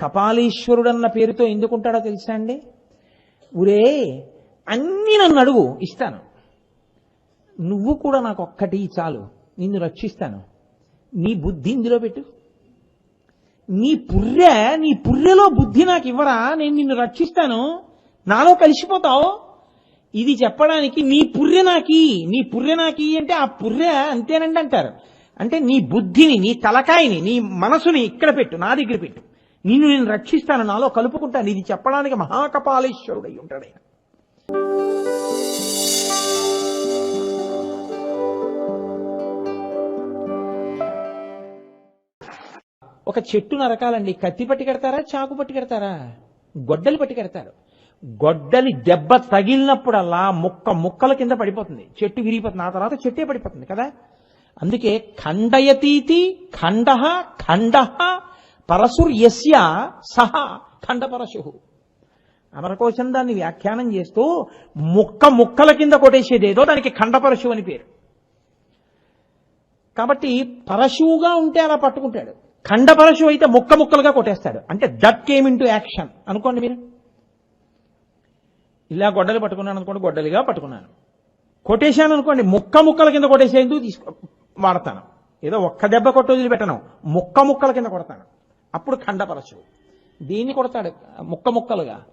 కపాలీశ్వరుడన్న పేరుతో ఎందుకుంటాడో తెలుసా అండి? ఊరే అన్నీ నన్ను అడుగు ఇస్తాను. నువ్వు కూడా నాకు ఒక్కటి చాలు నిన్ను రక్షిస్తాను. నీ బుద్ధి ఇందులో పెట్టు. నీ పుర్రె నీ పుర్రెలో బుద్ధి నాకు ఇవ్వరా నేను నిన్ను రక్షిస్తాను. నాలో కలిసిపోతావు. ఇది చెప్పడానికి నీ పుర్రె నాకి నీ పుర్రె నాకి అంటే ఆ పుర్రె అంతేనండి అంటారు. అంటే నీ బుద్ధిని నీ తలకాయని నీ మనసుని ఇక్కడ పెట్టు నా దగ్గర పెట్టు. నిన్ను నేను రక్షిస్తాను నాలో కలుపుకుంటాను ఇది చెప్పడానికి మహాకపాలేశ్వరుడు అయి ఉంటాడు ఆయన. ఒక చెట్టు నరకాలండి. కత్తి పట్టి కడతారా చాకు పట్టి కడతారా? గొడ్డలి పట్టి కడతారు. గొడ్డలి దెబ్బ తగిలినప్పుడల్లా ముక్క ముక్కల కింద పడిపోతుంది. చెట్టు విరిగిపోతుంది. ఆ తర్వాత చెట్టే పడిపోతుంది కదా? అందుకే ఖండయతీతి ఖండ ఖండ పరశుర్యస్య సహ ఖండపరశు. అమరకోశం దాన్ని వ్యాఖ్యానం చేస్తూ ముక్క ముక్కల కింద కొట్టేసేదేదో దానికి ఖండపరశు అని పేరు. కాబట్టి పరశువుగా ఉంటే అలా పట్టుకుంటాడు. ఖండపరశు అయితే ముక్క ముక్కలుగా కొట్టేస్తాడు. అంటే దట్ కేమ్ ఇన్ యాక్షన్. అనుకోండి మీరు. ఇలా గొడ్డలు పట్టుకున్నాను అనుకోండి గొడ్డలిగా పట్టుకున్నాను. కొట్టేశాను అనుకోండి ముక్క ముక్కల కింద కొట్టేసేందుకు తీసుకో వాడతాను. ఏదో ఒక్క దెబ్బ కొట్టు వదిలిపెట్టను. ముక్క ముక్కల కింద కొడతాను. అప్పుడు ఖండపరచు. దీన్ని కొడతాడు ముక్క ముక్కలుగా.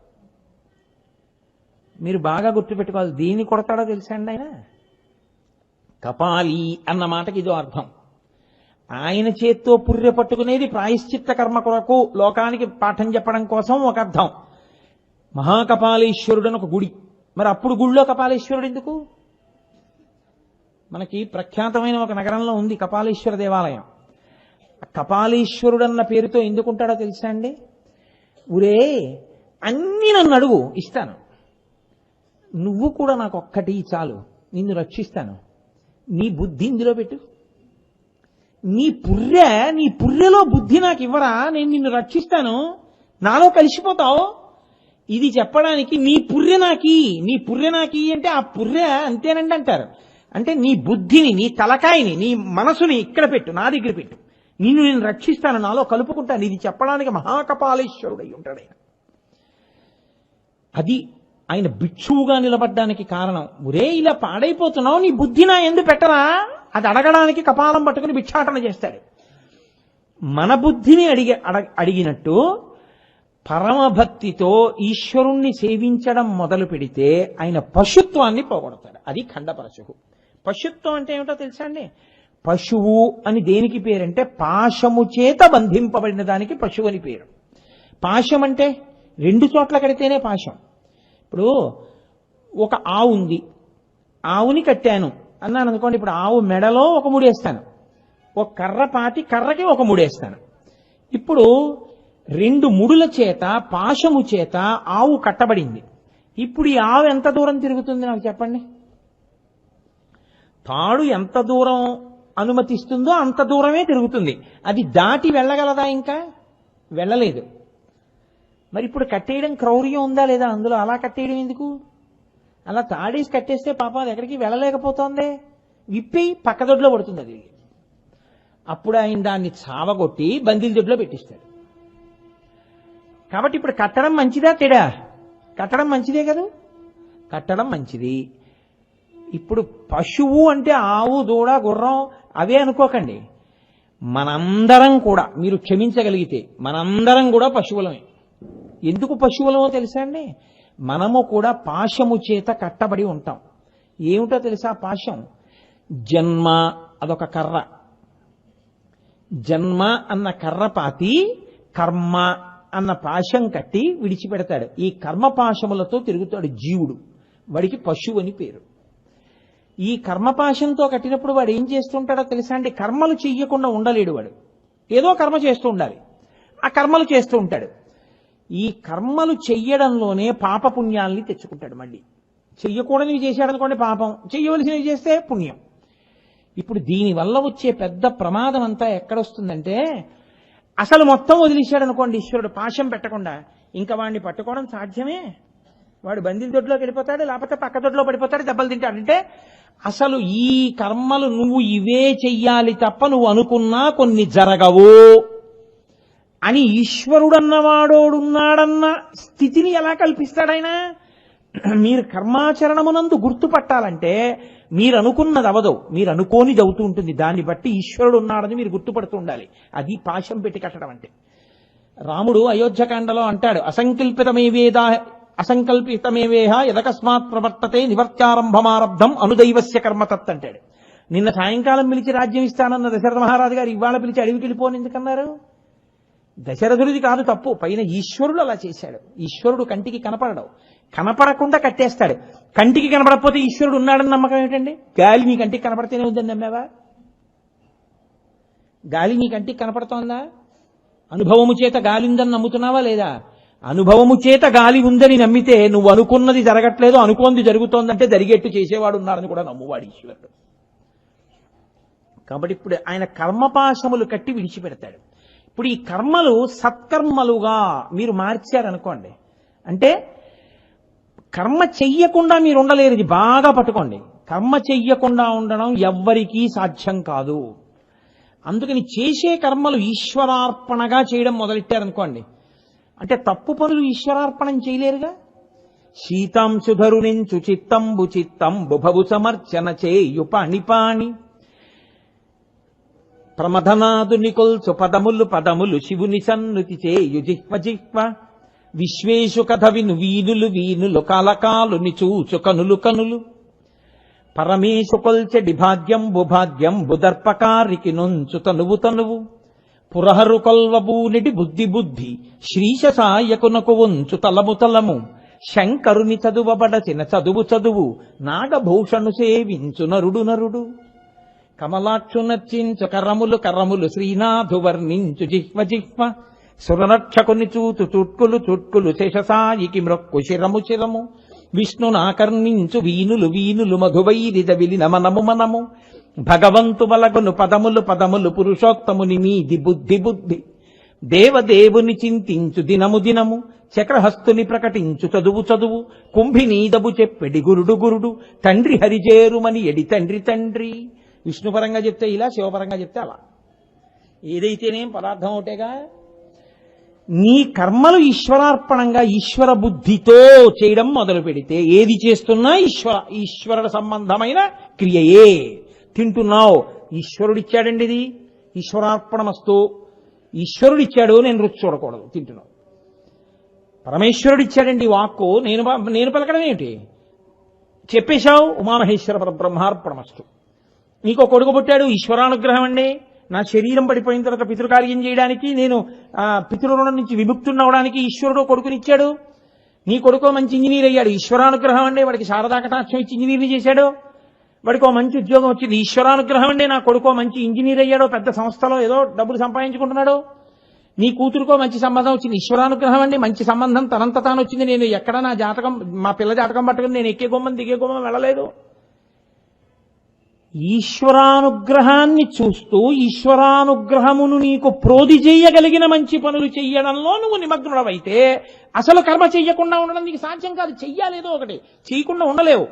మీరు బాగా గుర్తుపెట్టుకోవాలి దీన్ని కొడతాడో తెలుసా అండి ఆయన? కపాలి అన్న మాటకి ఇదో అర్థం. ఆయన చేత్తో పుర్రె పట్టుకునేది ప్రాయశ్చిత్త కర్మ కొరకు లోకానికి పాఠం చెప్పడం కోసం ఒక అర్థం. మహాకపాలీశ్వరుడు అని ఒక గుడి. మరి అప్పుడు గుడిలో కపాలీశ్వరుడు ఎందుకు? మనకి ప్రఖ్యాతమైన ఒక నగరంలో ఉంది కపాలీశ్వర దేవాలయం. కపాలీశ్వరుడన్న పేరుతో ఎందుకుంటాడో తెలుసా అండి? ఊరే అన్ని నన్ను అడుగు ఇస్తాను. నువ్వు కూడా నాకు ఒక్కటి చాలు నిన్ను రక్షిస్తాను. నీ బుద్ధి ఇందులో పెట్టు. నీ పుర్రె నీ పుర్రెలో బుద్ధి నాకు ఇవ్వరా నేను నిన్ను రక్షిస్తాను. నాలో కలిసిపోతావు. ఇది చెప్పడానికి నీ పుర్రె నాకి నీ పుర్రె నాకి అంటే ఆ పుర్రె అంతేనండి అంటారు. అంటే నీ బుద్ధిని నీ తలకాయని నీ మనసుని ఇక్కడ పెట్టు నా దగ్గర పెట్టు. నిన్ను నేను రక్షిస్తాను నాలో కలుపుకుంటాను ఇది చెప్పడానికి మహాకపాలేశ్వరుడు అయి ఉంటాడు ఆయన. అది ఆయన భిక్షువుగా నిలబడ్డానికి కారణం. ఒరే ఇలా పాడైపోతున్నావు నీ బుద్ధి నా ఎందు పెట్టరా అది అడగడానికి కపాలం పట్టుకుని భిక్షాటన చేస్తాడు. మన బుద్ధిని అడిగి అడిగినట్టు పరమభక్తితో ఈశ్వరుణ్ణి సేవించడం మొదలు పెడితే ఆయన పశుత్వాన్ని పోగొడతాడు. అది ఖండపరశువు పశుత్వం అంటే ఏమిటో తెలుసా అండి? పశువు అని దేనికి పేరంటే పాశము చేత బంధింపబడిన దానికి పశువు అని పేరు. పాశం అంటే రెండు చోట్ల కడితేనే పాశం. ఇప్పుడు ఒక ఆవు ఉంది. ఆవుని కట్టాను. అన్నాను అనుకోండి ఇప్పుడు ఆవు మెడలో ఒక ముడేస్తాను ఒక కర్ర పాతి కర్రకి ఒక ముడేస్తాను ఇప్పుడు రెండు ముడుల చేత పాశము చేత ఆవు కట్టబడింది. ఇప్పుడు ఈ ఆవు ఎంత దూరం తిరుగుతుంది నాకు చెప్పండి? తాడు ఎంత దూరం అనుమతిస్తుందో అంత దూరమే తిరుగుతుంది. అది దాటి వెళ్ళగలదా ఇంకా? వెళ్ళలేదు. మరి ఇప్పుడు కట్టేయడం క్రౌర్యం ఉందా లేదా? అందులో అలా కట్టేయడం ఎందుకు? అలా తాడేసి కట్టేస్తే పాపం అది ఎక్కడికి వెళ్ళలేకపోతోంది. విప్పి పక్కదొడ్లో పడుతుంది అది. అప్పుడు ఆయన దాన్ని చావగొట్టి బందీల దొడ్లో పెట్టిస్తాడు. కాబట్టి ఇప్పుడు కట్టడం మంచిదా తెడా? కట్టడం మంచిదే కదా? కట్టడం మంచిది. ఇప్పుడు పశువు అంటే ఆవు దూడ గుర్రం అవే అనుకోకండి. మనందరం కూడా మీరు క్షమించగలిగితే మనందరం కూడా పశువులమే. ఎందుకు పశువులమో తెలుసా అండి? మనము కూడా పాశము చేత కట్టబడి ఉంటాం. ఏమిటో తెలుసా పాశం? జన్మ అదొక కర్ర. జన్మ అన్న కర్ర పాతి కర్మ అన్న పాశం కట్టి విడిచిపెడతాడు. ఈ కర్మ పాశములతో తిరుగుతాడు జీవుడు. వాడికి పశువు అని పేరు. ఈ కర్మపాశంతో కట్టినప్పుడు వాడు ఏం చేస్తుంటాడో తెలుసా అండి? కర్మలు చెయ్యకుండా ఉండలేడు వాడు. ఏదో కర్మ చేస్తూ ఉండాలి. ఆ కర్మలు చేస్తూ ఉంటాడు. ఈ కర్మలు చెయ్యడంలోనే పాపపుణ్యాల్ని తెచ్చుకుంటాడు మళ్ళీ. చెయ్యకూడనివి చేశాడనుకోండి పాపం. చెయ్యవలసినవి చేస్తే పుణ్యం. ఇప్పుడు దీనివల్ల వచ్చే పెద్ద ప్రమాదం అంతా ఎక్కడొస్తుందంటే అసలు మొత్తం వదిలేశాడనుకోండి ఈశ్వరుడు పాశం పెట్టకుండా. ఇంకా వాడిని పట్టుకోవడం సాధ్యమే? వాడు బందీ దొడ్లోకి వెళ్ళిపోతాడు లేకపోతే పక్క దొడ్లో పడిపోతాడు దెబ్బలు తింటాడు. అంటే అసలు ఈ కర్మలు నువ్వు ఇవే చెయ్యాలి తప్ప నువ్వు అనుకున్నా కొన్ని జరగవు అని ఈశ్వరుడన్నవాడోడున్నాడన్న స్థితిని ఎలా కల్పిస్తాడైనా? మీరు కర్మాచరణమునందు గుర్తుపట్టాలంటే మీరు అనుకున్నది అవదు మీరు అనుకోనిది అవుతూ ఉంటుంది. దాన్ని బట్టి ఈశ్వరుడు ఉన్నాడని మీరు గుర్తుపడుతూ ఉండాలి. అది పాశం పెట్టి కట్టడం అంటే. రాముడు అయోధ్యకాండలో అంటాడు అసంకల్పితమే వేద అసంకల్పితమేవేహ ఎదకస్మాత్ ప్రవర్తతే నివర్త్యారంభమారబ్ధం అనుదైవస్య కర్మతత్ అంటాడు. నిన్న సాయంకాలం పిలిచి రాజ్యం ఇస్తానన్న దశరథ మహారాజు గారు ఇవాళ పిలిచి అడవికి వెళ్ళిపోని ఎందుకన్నారు? దశరథుడిది కాదు తప్పు. పైన ఈశ్వరుడు అలా చేశాడు. ఈశ్వరుడు కంటికి కనపడడు. కనపడకుండా కట్టేస్తాడు. కంటికి కనపడకపోతే ఈశ్వరుడు ఉన్నాడని నమ్మకం ఏమిటండి? గాలి మీ కంటికి కనపడితేనే ఉందని నమ్మేవా? గాలి నీ కంటికి కనపడుతోందా? అనుభవము చేత గాలిందని నమ్ముతున్నావా లేదా? అనుభవము చేత గాలి ఉందని నమ్మితే నువ్వు అనుకున్నది జరగట్లేదు అనుకోంది జరుగుతోందంటే జరిగేట్టు చేసేవాడు ఉన్నారని కూడా నమ్మువాడు ఈశ్వరుడు. కాబట్టి ఇప్పుడు ఆయన కర్మపాశములు కట్టి విడిచిపెడతాడు. ఇప్పుడు ఈ కర్మలు సత్కర్మలుగా మీరు మార్చారనుకోండి అంటే కర్మ చెయ్యకుండా మీరు ఉండలేరు ఇది బాగా పట్టుకోండి. కర్మ చెయ్యకుండా ఉండడం ఎవ్వరికీ సాధ్యం కాదు. అందుకని చేసే కర్మలు ఈశ్వరార్పణగా చేయడం మొదలెట్టారనుకోండి అంటే తప్పు పనులు ఈశ్వరార్పణం చేయలేరుగా? శీతాంశుధరునించు చిత్తంబు చిత్తంబు భవు సమర్చన చేయు పాణిపాణి ప్రమథనాదుని కొల్చు పదములు పదములు శివుని సన్నుతి చేయు జిహ్వ జిహ్వ. విశ్వేషు కథ విను వీనులు వీనులు కాలకాలుని చూచు కనులు కనులు. పరమేశు కొల్చెడి భాగ్యంబు భాగ్యంబు దర్పకారికి నుంచు తనువు తనువు. పురహరు కొల్వబూనిడి బుద్ధి బుద్ధి శ్రీశ సాయకునకు తలము తలము. శంకరుని చదువబడచిన చదువు చదువు నాగభూషణు సేవించు నరుడు నరుడు. కమలాక్షు నర్చించు కరములు కరములు శ్రీనాథు వర్ణించు జిహ్వ జిహ్వ. సురరక్షకుని చూతు చుట్కులు చుట్కులు శేషసాయికి మ్రొక్కు శిరము శిరము. విష్ణునాకర్ణించు వీనులు వీనులు మధువైరిద విలిన మనము మనము. భగవంతుమలగును పదములు పదములు పురుషోత్తముని మీది బుద్ధి బుద్ధి. దేవదేవుని చింతించు దినము దినము చక్రహస్తుని ప్రకటించు చదువు చదువు కుంభినీదబు చెప్పెడి గురుడు గురుడు తండ్రి హరిజేరుమని ఎడి తండ్రి తండ్రి. విష్ణుపరంగా చెప్తే ఇలా శివపరంగా చెప్తే అలా. ఏదైతేనేం పదార్థం ఒకటేగా? నీ కర్మలు ఈశ్వరార్పణంగా ఈశ్వర బుద్ధితో చేయడం మొదలు పెడితే ఏది చేస్తున్నా ఈశ్వర ఈశ్వరుడు సంబంధమైన క్రియయే. తింటున్నావు. ఈశ్వరుడిచ్చాడండి ఇది. ఈశ్వరార్పణమస్తు. ఈశ్వరుడిచ్చాడు నేను రుచి చూడకూడదు. తింటున్నావు. పరమేశ్వరుడిచ్చాడండి వాక్కు. నేను ప- నేను పలకడం ఏమిటి చెప్పేశావు ఉమామహేశ్వర పరబ్రహ్మార్పణమస్తు. నీకో కొడుకు పుట్టాడు ఈశ్వరానుగ్రహం అండి. నా శరీరం పడిపోయిన తర్వాత పితృకార్యం చేయడానికి నేను పితృరుణం నుంచి విముక్తున్నవడానికి ఈశ్వరుడు కొడుకునిచ్చాడు నీ కొడుకు మంచి ఇంజనీర్ అయ్యాడు. ఈశ్వరానుగ్రహం అండి. వాడికి శారదా కటాక్షం ఇచ్చి ఇంజనీర్ని చేశాడు. వాడికి ఓ మంచి ఉద్యోగం వచ్చింది ఈశ్వరానుగ్రహం అండి నా కొడుకో మంచి ఇంజనీర్ అయ్యాడో పెద్ద సంస్థలో ఏదో డబ్బులు సంపాదించుకుంటున్నాడు. నీ కూతురుకో మంచి సంబంధం వచ్చింది ఈశ్వరానుగ్రహం అండి మంచి సంబంధం తనంత తాను వచ్చింది నేను ఎక్కడ నా జాతకం మా పిల్ల జాతకం పట్టుకుని నేను ఎక్కే గుమ్మం దిగే గుమ్మం వెళ్ళలేదు. ఈశ్వరానుగ్రహాన్ని చూస్తూ ఈశ్వరానుగ్రహమును నీకు ప్రోధి చేయగలిగిన మంచి పనులు చెయ్యడంలో నువ్వు నిమగ్నుడవైతే అసలు కర్మ చెయ్యకుండా ఉండడం నీకు సాధ్యం కాదు చెయ్యాలేదో ఒకటి చేయకుండా ఉండలేవు.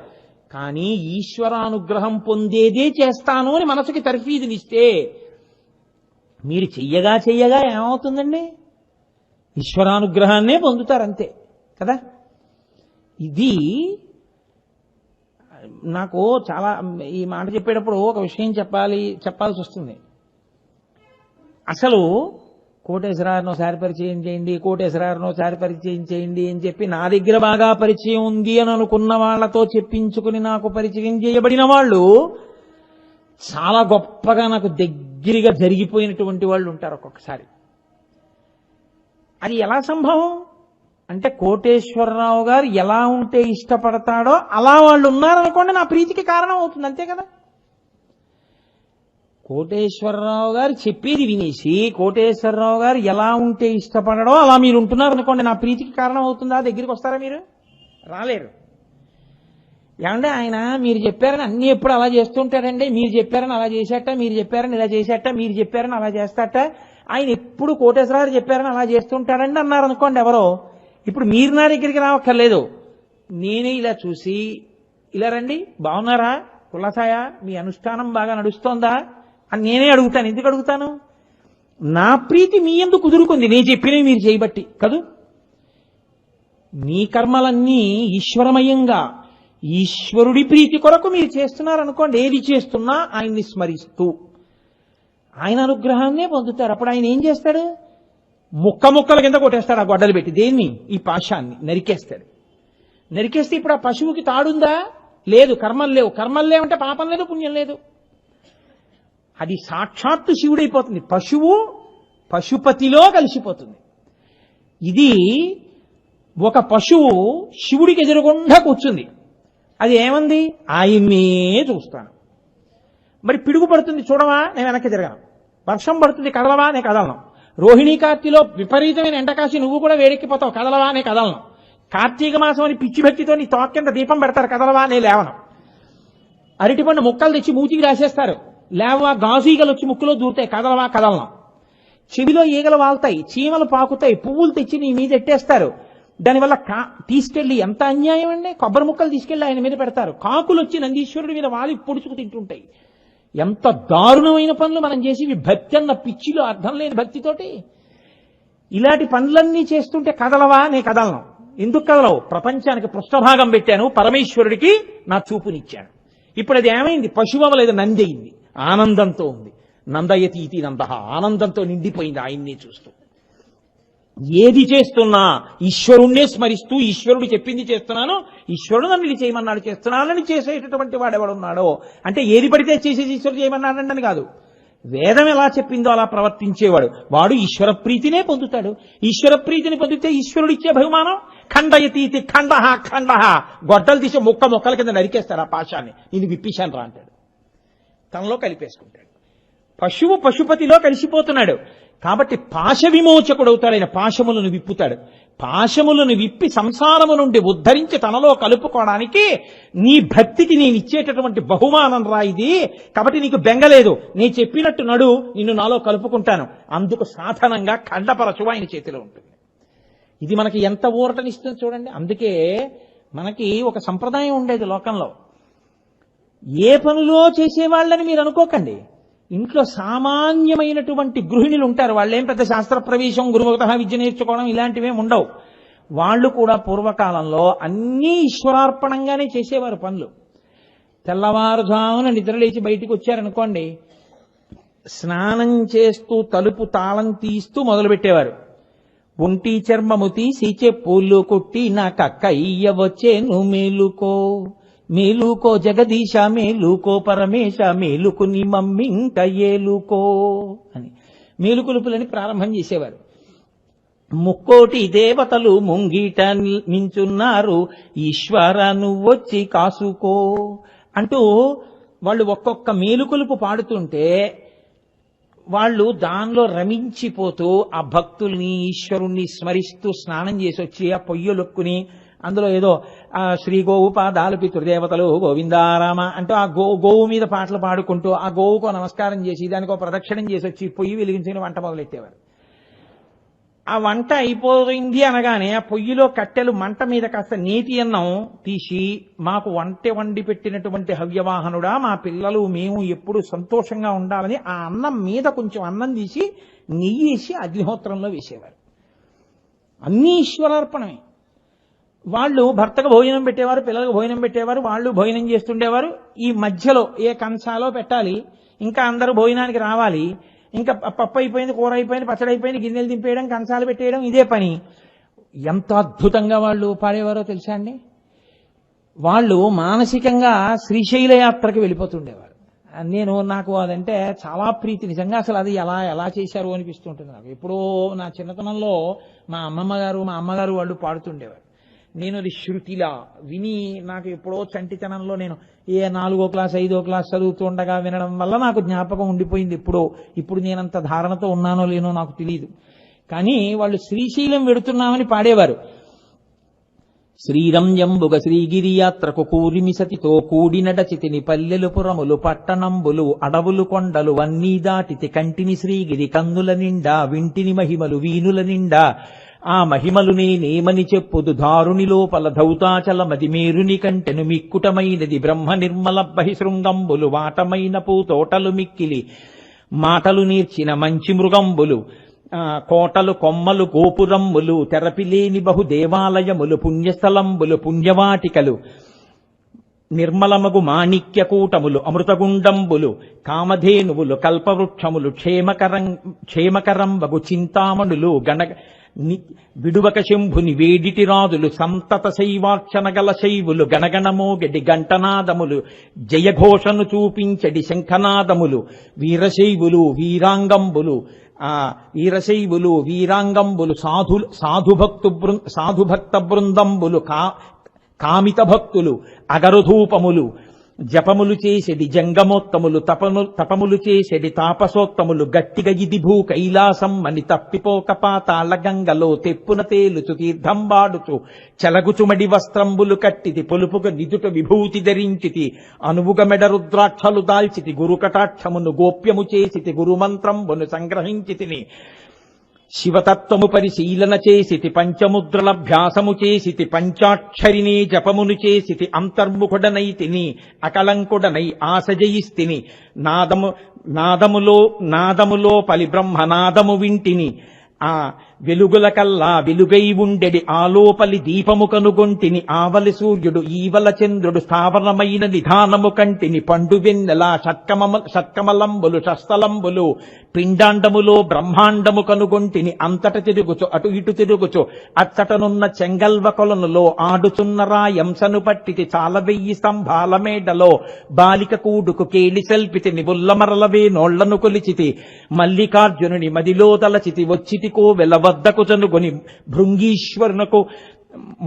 కానీ ఈశ్వరానుగ్రహం పొందేదే చేస్తాను అని మనసుకి తర్ఫీదునిస్తే మీరు చెయ్యగా చెయ్యగా ఏమవుతుందండి? ఈశ్వరానుగ్రహాన్నే పొందుతారంతే కదా? ఇది నాకు చాలా ఈ మాట చెప్పేటప్పుడు ఒక విషయం చెప్పాలి చెప్పాల్సి వస్తుంది. అసలు కోటేశ్వరారిని ఒకసారి పరిచయం చేయండి కోటేశ్వరారిని ఒకసారి పరిచయం చేయండి అని చెప్పి నా దగ్గర బాగా పరిచయం ఉంది అని అనుకున్న వాళ్ళతో చెప్పించుకుని నాకు పరిచయం చేయబడిన వాళ్ళు చాలా గొప్పగా నాకు దగ్గరగా జరిగిపోయినటువంటి వాళ్ళు ఉంటారు ఒక్కొక్కసారి. అది ఎలా సంభవం? అంటే కోటేశ్వరరావు గారు ఎలా ఉంటే ఇష్టపడతాడో అలా వాళ్ళు ఉన్నారనుకోండి నా ప్రీతికి కారణం అవుతుంది అంతే కదా? కోటేశ్వరరావు గారు చెప్పేది వినేసి కోటేశ్వరరావు గారు ఎలా ఉంటే ఇష్టపడడో అలా మీరు ఉంటున్నారు అనుకోండి నా ప్రీతికి కారణం అవుతుందా దగ్గరికి వస్తారా మీరు? రాలేరు. ఏమంటే ఆయన మీరు చెప్పారని అన్ని ఎప్పుడు అలా చేస్తుంటారండి మీరు చెప్పారని అలా చేసేట మీరు చెప్పారని ఇలా చేసేట మీరు చెప్పారని అలా చేస్తాట. ఆయన ఎప్పుడు కోటేశ్వరరావు చెప్పారని అలా చేస్తుంటాడండి అన్నారు అనుకోండి ఎవరో. ఇప్పుడు మీరు నా దగ్గరికి రావక్కర్లేదు. నేనే ఇలా చూసి ఇలా రండి బాగున్నారా? కులసాయ మీ అనుష్ఠానం బాగా నడుస్తోందా? అని నేనే అడుగుతాను. ఎందుకు అడుగుతాను? నా ప్రీతి మీ ఎందుకు కుదురుకుంది. నేను చెప్పినవి మీరు చేయబట్టి. కదూ? మీ కర్మలన్నీ ఈశ్వరమయంగా ఈశ్వరుడి ప్రీతి కొరకు మీరు చేస్తున్నారనుకోండి. ఏది చేస్తున్నా ఆయన్ని స్మరిస్తూ. ఆయన అనుగ్రహాన్నే పొందుతారు. అప్పుడు ఆయన ఏం చేస్తాడు? ముక్క ముక్కల కింద కొట్టేస్తాడు ఆ గొడ్డలు పెట్టి. దేన్ని? ఈ పాశాన్ని నరికేస్తాడు. నరికేస్తే ఇప్పుడు ఆ పశువుకి తాడుందా? లేదు. కర్మలు లేవు. కర్మలు లేవంటే పాపం లేదు పుణ్యం లేదు. అది సాక్షాత్తు శివుడైపోతుంది. పశువు పశుపతిలో కలిసిపోతుంది. ఇది ఒక పశువు శివుడికి ఎదురుగుండా కూర్చుంది. అది ఏమంది? ఆయన్నే చూస్తాను. మరి పిడుగు పడుతుంది చూడవా? నేను వెనక్కి తిరగను. వర్షం పడుతుంది కదలవా? నేను కదలను. రోహిణీ కార్తీలో విపరీతమైన ఎండకాసి నువ్వు కూడా వేడెక్కిపోతావు. కదలవా? నేను కదలను. కార్తీక మాసం అని పిచ్చి భక్తితో నీ తోక కింద దీపం పెడతారు. కదలవా? నేను లేవను. అరటిపండు ముక్కలు తెచ్చి మూతికి రాసేస్తారు. లేవా గాజీగలు వచ్చి ముక్కులో దూరుతాయి కదలవా కదలనా. చెవిలో ఈగలు వాళ్తాయి చీమలు పాకుతాయి పువ్వులు తెచ్చి నీ మీద ఎట్టేస్తారు. దానివల్ల కా తీసుకెళ్ళి ఎంత అన్యాయం అండి? కొబ్బరి ముక్కలు తీసుకెళ్ళి ఆయన మీద పెడతారు. కాకులు వచ్చి నందీశ్వరుడి మీద వాలి పొడుచుకు తింటుంటాయి. ఎంత దారుణమైన పనులు మనం చేసి ఇవి భక్తి అన్న పిచ్చిలో అర్థం లేని భక్తితోటి. ఇలాంటి పనులన్నీ చేస్తుంటే కదలవా? నే కదలను. ఎందుకు కదలవు? ప్రపంచానికి పృష్ఠభాగం పెట్టాను పరమేశ్వరుడికి నా చూపునిచ్చాను. ఇప్పుడు అది ఏమైంది? పశువమ లేదా నంది అయింది. ఆనందంతో ఉంది. నందయతి ఇతి నంద. ఆనందంతో నిండిపోయింది ఆయన్ని చూస్తూ. ఏది చేస్తున్నా ఈశ్వరుణ్ణే స్మరిస్తూ ఈశ్వరుడు చెప్పింది చేస్తున్నాను ఈశ్వరుడు నన్ను ఇది చేయమన్నాడు చేస్తున్నానని చేసేటటువంటి వాడెవడున్నాడో? అంటే ఏది పడితే చేసేది ఈశ్వరుడు చేయమన్నాడండి అని కాదు. వేదం ఎలా చెప్పిందో అలా ప్రవర్తించేవాడు. వాడు ఈశ్వర ప్రీతినే పొందుతాడు. ఈశ్వర ప్రీతిని పొందితే ఈశ్వరుడు ఇచ్చే బహుమానం ఖండయతీతి ఖండహ ఖండహ గొడ్డలు తీసి మొక్క మొక్కల కింద నరికేస్తారు ఆ పాశాన్ని నేను విప్పిశాను రా అంటాడు. తనలో కలిపేసుకుంటాడు. పశువు పశుపతిలో కలిసిపోతున్నాడు. కాబట్టి పాశ విమోచకుడు అవుతాడైన ఆయన పాశములను విప్పుతాడు. పాశములను విప్పి సంసారము నుండి ఉద్ధరించి తనలో కలుపుకోవడానికి నీ భక్తికి నేను ఇచ్చేటటువంటి బహుమానం రా ఇది. కాబట్టి నీకు బెంగలేదు నేను చెప్పినట్టు నడు. నిన్ను నాలో కలుపుకుంటాను. అందుకు సాధనంగా ఖండపరచువ ఆయన చేతిలో ఉంటుంది. ఇది మనకి ఎంత ఊరటనిస్తుంది చూడండి. అందుకే మనకి ఒక సంప్రదాయం ఉండేది లోకంలో. ఏ పనులో చేసేవాళ్ళని మీరు అనుకోకండి. ఇంట్లో సామాన్యమైనటువంటి గృహిణులు ఉంటారు. వాళ్ళేం పెద్ద శాస్త్ర ప్రవేశం గురువత విద్య నేర్చుకోవడం ఇలాంటివేం ఉండవు. వాళ్ళు కూడా పూర్వకాలంలో అన్నీ ఈశ్వరార్పణంగానే చేసేవారు పనులు. తెల్లవారుజామున నిద్రలేచి బయటికి వచ్చారనుకోండి స్నానం చేస్తూ తలుపు తాళం తీస్తూ మొదలుపెట్టేవారు. ఒంటి చర్మము తీసి చెప్పులు కొట్టి నా కక్క ఇయ్య వచ్చేను మేలుకో. మేలుకో జగదీశ మేలుకో పరమేశ మేలుకు నీ మమ్మింక ఏలుకో అని మేలుకులుపులని ప్రారంభం చేసేవారు. ముక్కోటి దేవతలు ముంగిట నించున్నారు ఈశ్వర నువ్వొచ్చి కాసుకో అంటూ వాళ్ళు ఒక్కొక్క మేలుకొలుపు పాడుతుంటే వాళ్ళు దానిలో రమించిపోతూ ఆ భక్తుల్ని ఈశ్వరుణ్ణి స్మరిస్తూ స్నానం చేసి వచ్చి ఆ పొయ్యలొక్కుని అందులో ఏదో ఆ శ్రీ గోవు పాదాలు పితృదేవతలు గోవిందారామ అంటూ ఆ గో గోవు మీద పాటలు పాడుకుంటూ ఆ గోవుకు నమస్కారం చేసి దానికో ప్రదక్షిణం చేసి వచ్చి పొయ్యి వెలిగించిన వంట మొదలెట్టేవారు. ఆ వంట అయిపోయింది అనగానే ఆ పొయ్యిలో కట్టెలు మంట మీద కాస్త నీతి అన్నం తీసి మాకు వంట వండి పెట్టినటువంటి హవ్యవాహనుడా మా పిల్లలు మేము ఎప్పుడు సంతోషంగా ఉండాలని ఆ అన్నం మీద కొంచెం అన్నం తీసి నెయ్యేసి అగ్నిహోత్రంలో వేసేవారు. అన్నీ ఈశ్వరార్పణమే. వాళ్ళు భర్తకు భోజనం పెట్టేవారు పిల్లలకు భోజనం పెట్టేవారు వాళ్ళు భోజనం చేస్తుండేవారు. ఈ మధ్యలో ఏ కంచాలో పెట్టాలి ఇంకా అందరూ భోజనానికి రావాలి ఇంకా పప్పు అయిపోయింది కూర అయిపోయింది పచ్చడి అయిపోయింది గిన్నెలు దింపేయడం కంచాలు పెట్టేయడం ఇదే పని. ఎంత అద్భుతంగా వాళ్ళు పాడేవారో తెలుసా అండి? వాళ్ళు మానసికంగా శ్రీశైల యాత్రకు వెళ్ళిపోతుండేవారు. నేను నాకు అదంటే చాలా ప్రీతి. నిజంగా అసలు అది ఎలా ఎలా చేశారు అనిపిస్తుంటుంది నాకు. ఎప్పుడో నా చిన్నతనంలో మా అమ్మమ్మ గారు మా అమ్మగారు వాళ్ళు పాడుతుండేవారు. నేను అది శృతిలా. విని నాకు ఎప్పుడో చంటితనంలో నేను ఏ నాలుగో క్లాస్ ఐదో క్లాస్ చదువుతూ ఉండగా వినడం వల్ల నాకు జ్ఞాపకం ఉండిపోయింది ఎప్పుడో. ఇప్పుడు నేనంత ధారణతో ఉన్నానో లేనో నాకు తెలియదు కానీ వాళ్ళు శ్రీశైలం వెడుతున్నామని పాడేవారు. శ్రీరంజంబుగ శ్రీగిరి యాత్రకు కూరిమి కూడినడచితిని పల్లెలు పురములు పట్టణంబులు అడవులు కొండలు వన్నీ దాటితి కంటిని శ్రీగిరి కందుల నిండా వింటిని మహిమలు వీనుల నిండా ఆ మహిమలునే నేమని చెప్పుదు దారుని లోపల ధౌతాచల మదిమేరుని కంటెను మిక్కుటమైనది బ్రహ్మ నిర్మల బహిశృంగంబులు వాటమైన పూతోటలు మిక్కిలి మాటలు నేర్చిన మంచి మృగంబులు కోటలు కొమ్మలు గోపురమ్ములు తెరపిలేని బహు దేవాలయములు పుణ్యస్థలంబులు పుణ్యవాటికలు నిర్మలమగు మాణిక్యకూటములు అమృతగుండంబులు కామధేనువులు కల్పవృక్షములు క్షేమకరం క్షేమకరంబగు చింతామణులు గణ విడువక శంభుని వేడిటి రాజులు సంతత శైవాక్షణగల గల శైవులు గణగణమోగడి గంటనాదములు జయఘోషను చూపించడి శంఖనాదములు వీరశైవులు వీరాంగంబులు ఆ వీరశైవులు వీరాంగంబులు సాధు సాధుభక్తు బృ సాధుభక్త బృందంబులు కా కామిత భక్తులు అగరుధూపములు జపములు చేసేది జంగమోత్తములు తపము తపములు చేసేది తాపసోత్తములు గట్టిగా ఇది భూ కైలాసం అని తప్పిపోక పాతాళ గంగలో తెప్పున తేలుచు తీర్థంబాడుచు చెలగుచుమడి వస్త్రంబులు కట్టిది పొలుపుగా నిదుట విభూతి ధరించితి అనువుగ మెడ రుద్రాక్షలు దాల్చితి గురు కటాక్షమును గోప్యము చేసితి గురుమంత్రంబును సంగ్రహించితిని. శివతత్వము పరిశీలన చేసితి పంచముద్రలభ్యాసము చేసితి పంచాక్షరిని జపమును చేసితి అంతర్ముఖుడనైతిని అకలంకుడనై ఆశజయిస్తిని నాదము నాదములో నాదములో పలి బ్రహ్మనాదము వింటిని. ఆ వెలుగుల కల్లా వెలుగై ఉండెడి ఆలోపలి దీపము కనుగొంటిని. ఆవలి సూర్యుడు ఈవల చంద్రుడు స్థావరమైన నిధానము కంటిని. పండు వెన్నెల షట్కమమ షట్కమలంబులు షస్తలంబులు పిండాండములో బ్రహ్మాండము కనుగొంటిని అంతట తిరుగుచు అటు ఇటు తిరుగుచు అచ్చటనున్న చెంగల్వ కొలనులో ఆడుచున్న రాయంసను పట్టితి చాల వెయ్యి స్తంభాల మేడలో బాలిక కూడుకు కేలి సెల్పితిని బుల్లమరలవే నోళ్ళను కొలిచితి మల్లికార్జునుని మదిలో తలచితి వచ్చితి కోవెల వద్దకు చనుగొని భృంగీశ్వరునకు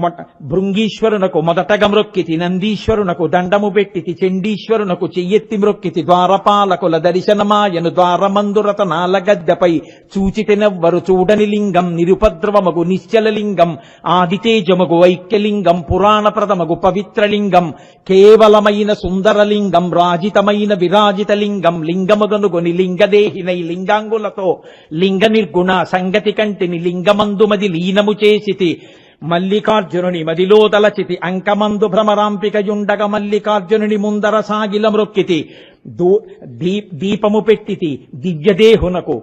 మొట భృంగీశ్వరునకు మొదటగా మ్రొక్కితి నందీశ్వరునకు దండము పెట్టితి చెండీశ్వరునకు చెయ్యెత్తి మ్రొక్కితి ద్వారపాలకుల దర్శనమాయను ద్వారమందురత నాలగద్దెపై చూచితినెవ్వరు చూడని లింగం నిరుపద్రవమగు నిశ్చలలింగం ఆదితేజమగు ఐక్యలింగం పురాణప్రదమగు పవిత్రలింగం కేవలమైన సుందరలింగం రాజితమైన విరాజితలింగం లింగమగనుగొని లింగదేహినై లింగాంగులతో లింగ నిర్గుణ సంగతి కంటిని లింగమందుమది లీనము చేసితి. మల్లికార్జునుని మదిలోదలచితి అంకమందు భ్రమరాంపికయుండగ మల్లికార్జునుని ముందర సాగిల మృక్కితి దూ- దీపము పెట్టితి దివ్యదేహునకు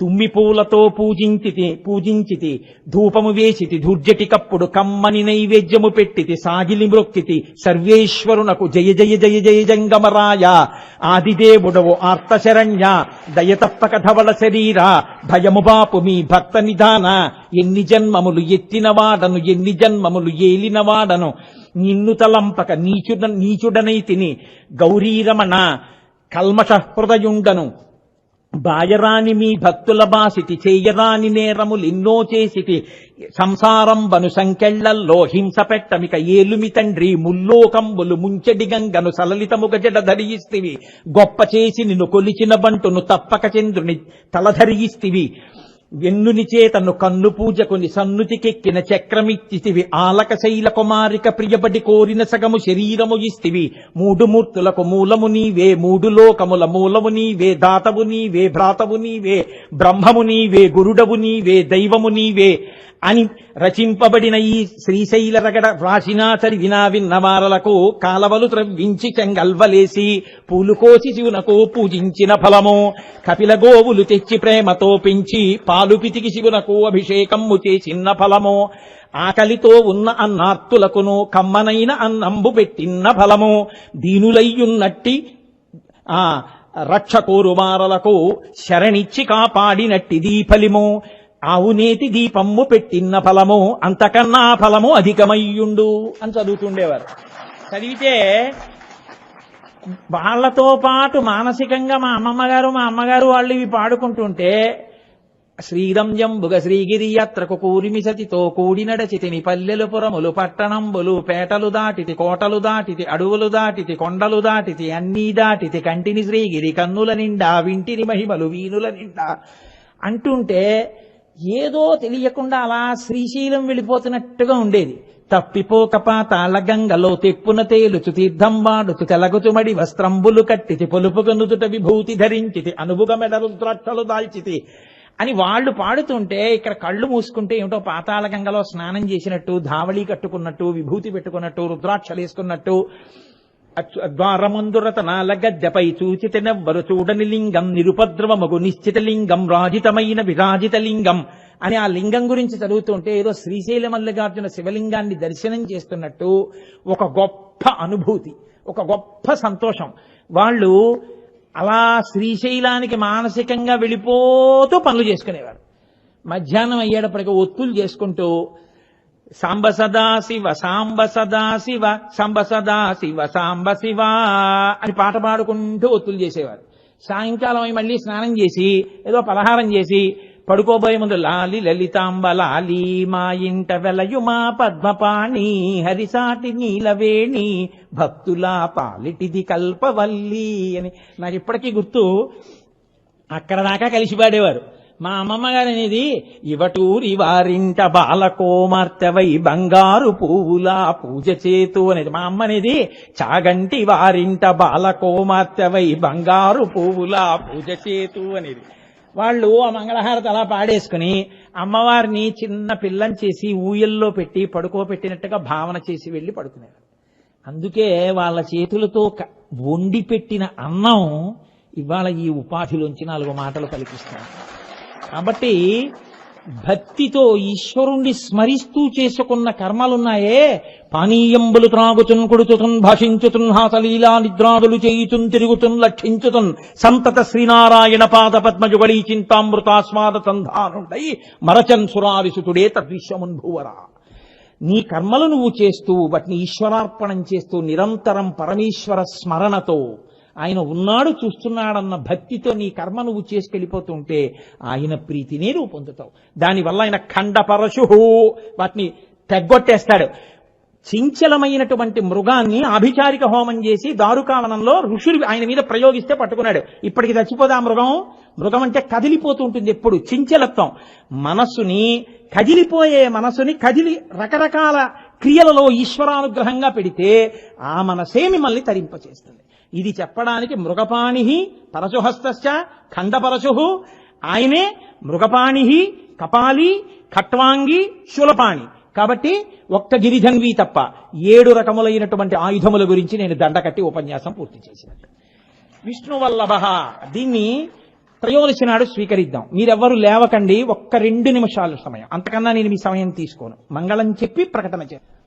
తుమ్మి పూలతో పూజించితి పూజించితి ధూపము వేసితి ధూర్జటి కప్పుడు కమ్మని నైవేద్యము పెట్టితి సాగిలి మ్రొక్కితి సర్వేశ్వరునకు జయ జయ జయ జయ జంగమరాయ. ఆదిదేవుడవు ఆర్తశరణ్య దయతప్పక ధవళ శరీర భయము బాపు మీ భక్త నిధాన. ఎన్ని జన్మములు ఎత్తినవాడను ఎన్ని జన్మములు ఏలినవాడను నిన్ను తలంపక నీచుడ నీచుడనై తిని గౌరీరమణ కల్మష హృదయుండను బాయరాని మీ భక్తుల బాసిటి చేయరాని నేరములెన్నో చేసిటి సంసారం బను సంకెళ్ళల్లో హింస పెట్టమిక ఏలుమి తండ్రి ముల్లోకంబులు ముంచెడి గంగను సలలితముగ జడ ధరియిస్తివి. గొప్ప చేసి నిన్ను కొలిచిన బంటును తప్పక చంద్రుని తలధరియిస్తివి వెన్నుని చేతను కన్ను పూజకుని సన్నుతికెక్కిన చక్రమిచ్చితివి ఆలక శైల కుమారిక ప్రియబడి కోరిన సగము శరీరము ఇస్తివి. మూడు మూర్తులకు మూలము నీవే మూడు లోకముల మూలము నీవే దాతవు నీవే భ్రాతవు నీవే బ్రహ్మము నీవే గురుడవు నీవే దైవము నీవే. అని రచింపబడిన ఈ శ్రీశైల రగడ రాశినాచరి వినా విన్నవారలకు కాలవలు త్రవ్వించి చెంగల్వలేసి పూలు కోసి శివునకు పూజించిన ఫలము. కపిల గోవులు తెచ్చి ప్రేమతో పెంచి పాలు పితికి శివునకు అభిషేకము చేసిన ఫలము. ఆకలితో ఉన్న అన్నార్తులకును కమ్మనైన అన్నంబు పెట్టిన ఫలము. దీనులయ్యున్నట్టి ఆ రక్షకోరుమారలకు శరణిచ్చి కాపాడినట్టిది ఫలిము ఆవునేతి దీపమ్ము పెట్టిన ఫలము అంతకన్నా ఫలము అధికమయ్యుండు అని చదువుతుండేవారు. చదివితే వాళ్ళతో పాటు మానసికంగా మా అమ్మమ్మ గారు మా అమ్మగారు వాళ్ళు ఇవి పాడుకుంటుంటే శ్రీరంజంబుగ శ్రీగిరి యాత్రకు కూరిమి సతితో కూడి నడచితిని పల్లెలు పురములు పట్టణంబులు పేటలు దాటితి కోటలు దాటితి అడవులు దాటితి కొండలు దాటితి అన్నీ దాటితి కంటిని శ్రీగిరి కన్నుల నిండా వింటిని మహిమలు వీనుల నిండా అంటుంటే ఏదో తెలియకుండా అలా శ్రీశైలం వెళ్ళిపోతున్నట్టుగా ఉండేది. తప్పిపోక పాతాళ గంగలో తెప్పున తేలుచు తీర్థం వాడుచు తెలగుచుమడి వస్త్రంబులు కట్టితి పొలుపుకనుదుట విభూతి ధరించితి అనుభుగ మెడలు ద్రాక్షలు దాల్చితి అని వాళ్ళు పాడుతుంటే ఇక్కడ కళ్ళు మూసుకుంటే ఏమిటో పాతాళ గంగలో స్నానం చేసినట్టు ధావళి కట్టుకున్నట్టు విభూతి పెట్టుకున్నట్టు రుద్రాక్షలు వేసుకున్నట్టు ద్వారమందురతనాల గద్దెపై చూచితెనెవ్వరు చూడని లింగం నిరుపద్రవమగు నిశ్చిత లింగం రాజితమైన విరాజిత లింగం అని ఆ లింగం గురించి చదువుతుంటే ఏదో శ్రీశైల మల్లికార్జున శివలింగాన్ని దర్శనం చేస్తున్నట్టు ఒక గొప్ప అనుభూతి ఒక గొప్ప సంతోషం. వాళ్ళు అలా శ్రీశైలానికి మానసికంగా వెళ్ళిపోతూ పనులు చేసుకునేవారు. మధ్యాహ్నం అయ్యేటప్పటికీ ఒత్తులు చేసుకుంటూ సాంబ సదాశివ సాంబ సదాశివ సాంబ సదాశివ సాంబ శివ అని పాట పాడుకుంటూ ఒత్తులు చేసేవారు. సాయంకాలం అయి మళ్ళీ స్నానం చేసి ఏదో పలహారం చేసి పడుకోబోయే ముందు లాలి లలితాంబ లాలి మా ఇంట వెలయు మా పద్మపాణి హరిసాటి నీలవేణి భక్తుల పాలిటిది కల్పవల్లి అని నాకు ఇప్పటికీ గుర్తు అక్కడ దాకా కలిసి పాడేవారు. మా అమ్మమ్మ గారు అనేది ఇవటూరి వారింట బాలకోమార్తెవై బంగారు పువ్వులా పూజ చేతు అనేది మా అమ్మ అనేది చాగంటి వారింట బాలకోమార్తెవై బంగారు పువ్వులా పూజ చేతు అనేది. వాళ్ళు ఆ మంగళహారతి అలా పాడేసుకుని అమ్మవారిని చిన్న పిల్లం చేసి ఊయల్లో పెట్టి పడుకోబెట్టినట్టుగా భావన చేసి వెళ్ళి పడుకునేవారు. అందుకే వాళ్ళ చేతులతో క- వండి పెట్టిన అన్నం ఇవాళ ఈ ఉపాధిలోంచి నాలుగు మాటలు పలికిస్తాను కాబట్టి భక్తితో ఈశ్వరుణ్ణి స్మరిస్తూ చేసుకున్న కర్మలున్నాయే. పానీయంబులు త్రాగుతున్ కొడుతుతున్ భాషించుతున్ హాసలీలా నిద్రాదులు చేయుతున్ తిరుగుతున్ లక్షించుతున్ సంతత శ్రీనారాయణ పాద పద్మజుగళీ చింతామృతాస్వాద సంధానుడై మరచన్ సురావిసుతుడే తద్విశ్వమున్ భువరా. నీ కర్మలు నువ్వు చేస్తూ వాటిని ఈశ్వరార్పణం చేస్తూ నిరంతరం పరమేశ్వర స్మరణతో ఆయన ఉన్నాడు చూస్తున్నాడన్న భక్తితో నీ కర్మ నువ్వు చేసుకెళ్ళిపోతుంటే ఆయన ప్రీతినే నువ్వు పొందుతావు. దానివల్ల ఆయన ఖండపరశు వాటిని తెగ్గొట్టేస్తాడు. చించలమైనటువంటి మృగాన్ని ఆభిచారిక హోమం చేసి దారుకావనంలో ఋషులు ఆయన మీద ప్రయోగిస్తే పట్టుకున్నాడు. ఇప్పటికి చచ్చిపోదా మృగం? మృగం అంటే కదిలిపోతూ ఉంటుంది ఎప్పుడు. చించలత్వం. మనస్సుని కదిలిపోయే మనసుని కదిలి రకరకాల క్రియలలో ఈశ్వరానుగ్రహంగా పెడితే ఆ మనసే మిమ్మల్ని తరింపచేస్తుంది. ఇది చెప్పడానికి మృగపాణి పరశుహస్త ఖండపరశు. ఆయనే మృగపాణి కపాలి ఖట్వాంగి శూలపాణి. కాబట్టి ఒక్క గిరిజన్వి తప్ప ఏడు రకములైనటువంటి ఆయుధముల గురించి నేను దండకట్టి ఉపన్యాసం పూర్తి చేసినట్టు. విష్ణువల్లభ దీన్ని త్రయోదశి నాడు స్వీకరిద్దాం. మీరెవ్వరు లేవకండి ఒక్క రెండు నిమిషాలు సమయం. అంతకన్నా నేను మీ సమయం తీసుకోను. మంగళం చెప్పి ప్రకటన చేస్తాను.